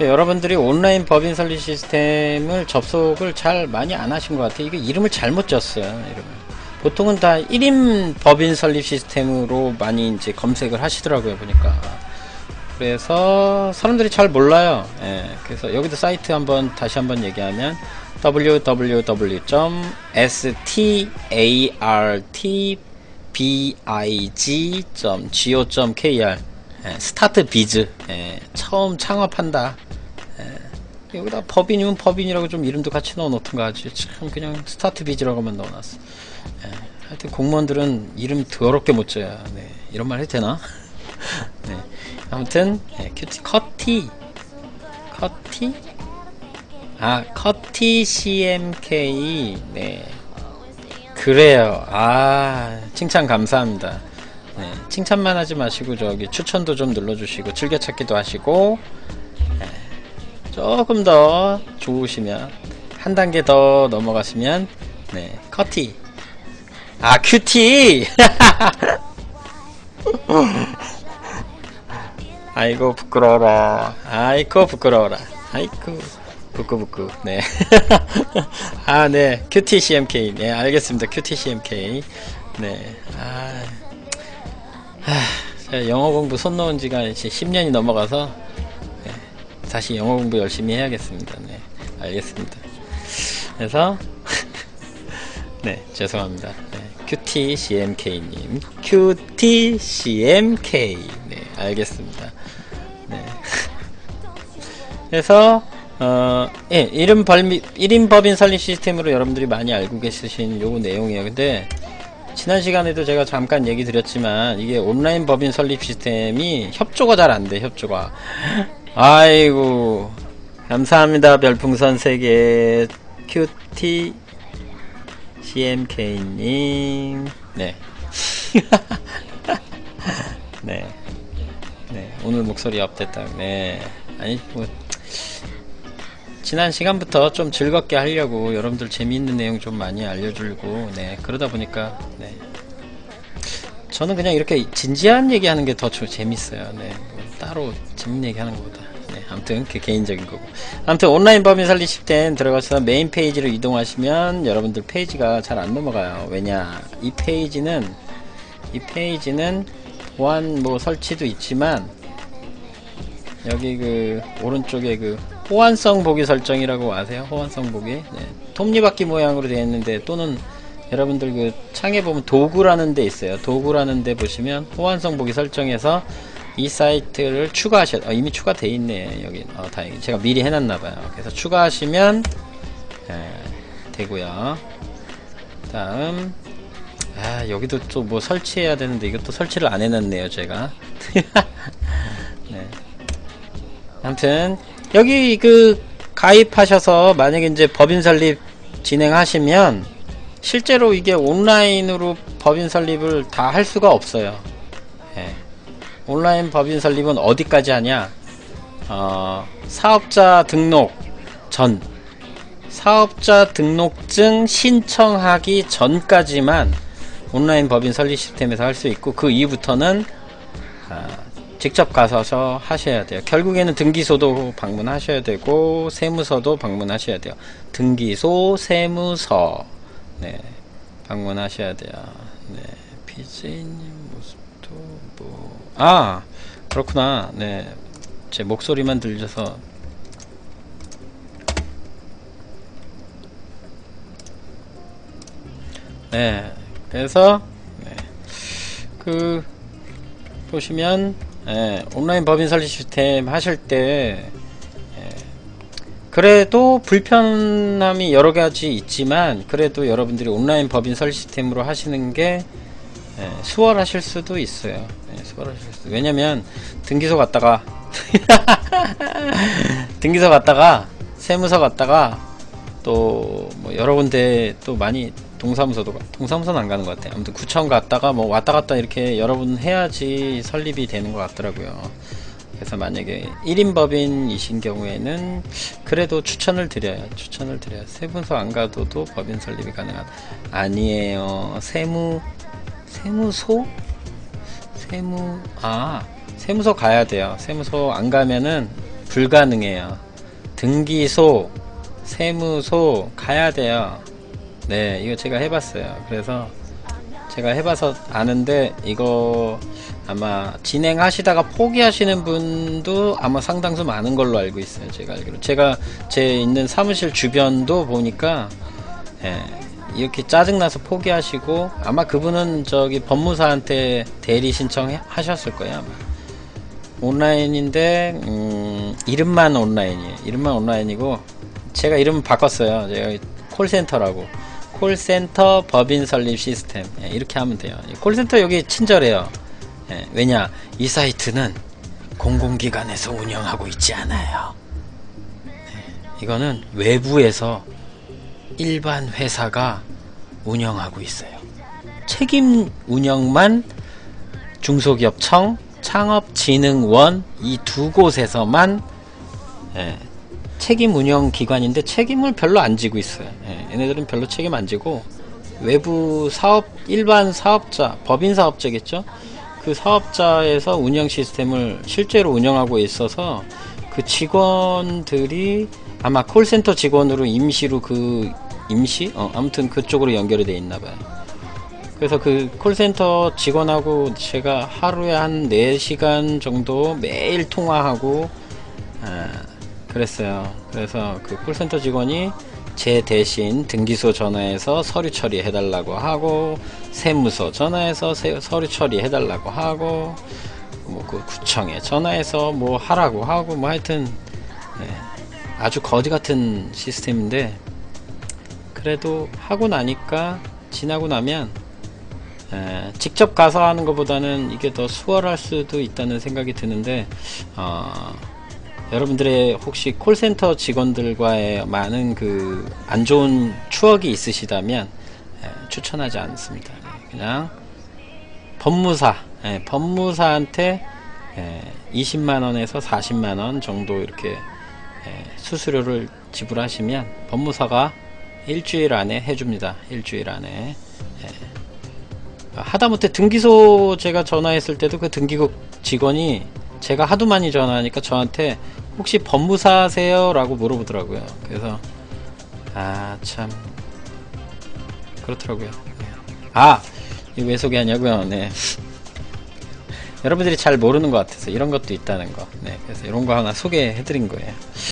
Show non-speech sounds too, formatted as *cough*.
여러분들이 온라인 법인 설립 시스템을 접속을 잘 많이 안 하신 것 같아요. 이게 이름을 잘못 졌어요. 이름을. 보통은 다 1인 법인 설립 시스템으로 많이 이제 검색을 하시더라고요. 보니까. 그래서 사람들이 잘 몰라요. 예, 그래서 여기도 사이트 한번 다시 한번 얘기하면 www.startbig.go.kr 예, 스타트 비즈 예, 처음 창업한다. 예, 여기다 법인이면 법인이라고 좀 이름도 같이 넣어놓던가 하지. 참 그냥 스타트 비즈라고만 넣어놨어. 예, 하여튼 공무원들은 이름 더럽게 못 져야. 네, 이런 말 해도 되나? *laughs* 네. 아무튼 예, 큐티 커티 커티 아 커티 CMK 네 그래요 아 칭찬 감사합니다 네, 칭찬만 하지 마시고 저기 추천도 좀 눌러주시고 즐겨찾기도 하시고 예, 조금 더 좋으시면 한 단계 더 넘어가시면 네 커티. 아 큐티! *laughs* 아이고 부끄러워라. 아이고 부끄러워라. 아이고 부끄부끄. 네. *laughs* 네아네 QTCMK 네 알겠습니다. QTCMK 네아 제가 영어 공부 손 놓은 지가 이제 10년이 넘어가서 네, 다시 영어 공부 열심히 해야겠습니다 네 알겠습니다 그래서 *laughs* 네 죄송합니다 네, QTCMK님 QTCMK 네 알겠습니다 네. *laughs* 그래서 어, 예, 이름 벌미, 1인 법인 설립 시스템으로 여러분들이 많이 알고 계시신 요 내용이에요. 근데 지난 시간에도 제가 잠깐 얘기 드렸지만 이게 온라인 법인 설립 시스템이 협조가 잘 안 돼. 협조가. 아이고. 감사합니다. 별풍선 3개 QT CMK님. 네. *laughs* 네. 네. 오늘 목소리 업됐다. 네. 아니, 뭐, 지난 시간부터 좀 즐겁게 하려고 여러분들 재미있는 내용 좀 많이 알려주고, 네. 그러다 보니까, 네. 저는 그냥 이렇게 진지한 얘기 하는 게 더 재밌어요. 네. 뭐 따로 재밌는 얘기 하는 것보다. 네. 아무튼, 그 개인적인 거고. 아무튼, 온라인 법인 설립 10대 들어가서 메인 페이지로 이동하시면 여러분들 페이지가 잘 안 넘어가요. 왜냐. 이 페이지는, 이 페이지는 보안 뭐 설치도 있지만, 여기 그, 오른쪽에 그, 호환성 보기 설정이라고 아세요? 호환성 보기. 네. 톱니바퀴 모양으로 되어 있는데 또는 여러분들 그 창에 보면 도구라는 데 있어요. 도구라는 데 보시면 호환성 보기 설정해서 이 사이트를 추가하셔. 어, 이미 추가돼 있네. 여기. 어, 다행히 제가 미리 해놨나 봐요. 그래서 추가하시면 예, 되고요. 다음 아 여기도 또 뭐 설치해야 되는데 이것도 설치를 안 해놨네요. 제가. *laughs* 네. 아무튼 여기 그 가입하셔서 만약에 이제 법인 설립 진행하시면 실제로 이게 온라인으로 법인 설립을 다 할 수가 없어요. 예. 온라인 법인 설립은 어디까지 하냐? 어, 사업자 등록 전 사업자 등록증 신청하기 전까지만 온라인 법인 설립 시스템에서 할 수 있고 그 이후부터는 아, 직접 가서 하셔야 돼요. 결국에는 등기소도 방문하셔야 되고 세무서도 방문하셔야 돼요. 등기소, 세무서 네 방문하셔야 돼요. 네 피지님 모습 도 뭐. 아 그렇구나. 네 제 목소리만 들려서. 네. 그래서 네, 그 보시면 예, 온라인 법인 설립 시스템 하실 때 예, 그래도 불편함이 여러 가지 있지만 그래도 여러분들이 온라인 법인 설립 시스템으로 하시는 게 예, 수월하실 수도 있어요. 예, 수월하실 수. 왜냐면 등기소 갔다가 *laughs* 등기소 갔다가 세무서 갔다가 또 뭐 여러 군데 또 많이 동사무소도 가- 동사무소는 안 가는 것 같아요. 아무튼 구청 갔다가 뭐 왔다 갔다 이렇게 여러 분 해야지 설립이 되는 것 같더라고요. 그래서 만약에 1인 법인이신 경우에는 그래도 추천을 드려요. 추천을 드려요. 세무서 안 가도도 법인 설립이 가능한 아니에요. 세무 세무소 세무 아 세무서 가야 돼요. 세무서 안 가면은 불가능해요. 등기소, 세무소 가야 돼요. 네, 이거 제가 해봤어요. 그래서 제가 해봐서 아는데 이거 아마 진행하시다가 포기하시는 분도 아마 상당수 많은 걸로 알고 있어요. 제가 알기로. 제가 제 있는 사무실 주변도 보니까 예, 이렇게 짜증나서 포기하시고 아마 그분은 저기 법무사한테 대리 신청하셨을 거예요. 아마. 온라인인데 음, 이름만 온라인이에요. 이름만 온라인이고 제가 이름 바꿨어요. 제가 콜센터라고. 콜센터 법인 설립 시스템 예, 이렇게 하면 돼요. 이 콜센터 여기 친절해요. 예, 왜냐 이 사이트는 공공기관에서 운영하고 있지 않아요. 네, 이거는 외부에서 일반 회사가 운영하고 있어요. 책임 운영만 중소기업청, 창업진흥원 이 두 곳에서만 예, 책임 운영 기관인데 책임을 별로 안 지고 있어요. 예, 얘네들은 별로 책임 안 지고 외부 사업 일반 사업자 법인 사업자겠죠. 그 사업자에서 운영 시스템을 실제로 운영하고 있어서 그 직원들이 아마 콜센터 직원으로 임시로 그 임시 어, 아무튼 그쪽으로 연결이 돼 있나 봐요. 그래서 그 콜센터 직원하고 제가 하루에 한 4시간 정도 매일 통화하고 아, 그랬어요. 그래서 그 콜센터 직원이 제 대신 등기소 전화해서 서류 처리해달라고 하고 세무서 전화해서 세- 서류 처리해달라고 하고 뭐 그 구청에 전화해서 뭐 하라고 하고 뭐 하여튼 네, 아주 거지 같은 시스템인데 그래도 하고 나니까 지나고 나면 에, 직접 가서 하는 것보다는 이게 더 수월할 수도 있다는 생각이 드는데 어, 여러분들의 혹시 콜센터 직원들과의 많은 그 안 좋은 추억이 있으시다면 에, 추천하지 않습니다. 네, 그냥 법무사, 예, 법무사한테 예, 20만 원에서 40만 원 정도 이렇게 예, 수수료를 지불하시면 법무사가 일주일 안에 해줍니다. 일주일 안에. 예. 하다못해 등기소 제가 전화했을 때도 그 등기국 직원이 제가 하도 많이 전화하니까 저한테 혹시 법무사세요? 라고 물어보더라고요. 그래서 아 참 그렇더라고요. 아 이거 왜 소개하냐고요? 네. 여러분들이 잘 모르는 것 같아서 이런 것도 있다는 거. 네, 그래서 이런 거 하나 소개해드린 거예요.